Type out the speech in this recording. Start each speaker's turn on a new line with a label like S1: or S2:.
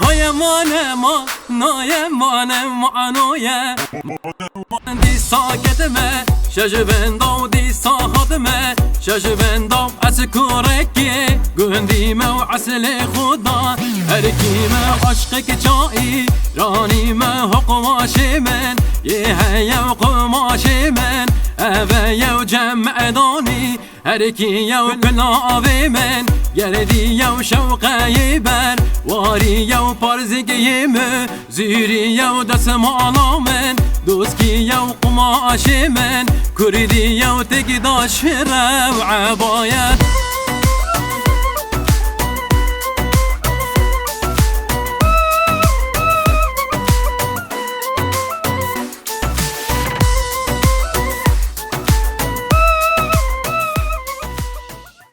S1: های مانه ما نای مانه معنویه دی ساکت me شجبندو دی ساخت me شجبندو از کورکی گندی مو عسل خدا هرکی ما عشق چایی رانی ما حقواش من یه هیا قماش من اوه یو جمع دانی هرکی یو کلاوی من گردی یو شوقه بر واری یو پارزگی من زیری یو دست مالا من دوسکی یو قماش من کردی یو تگداش رو عبایت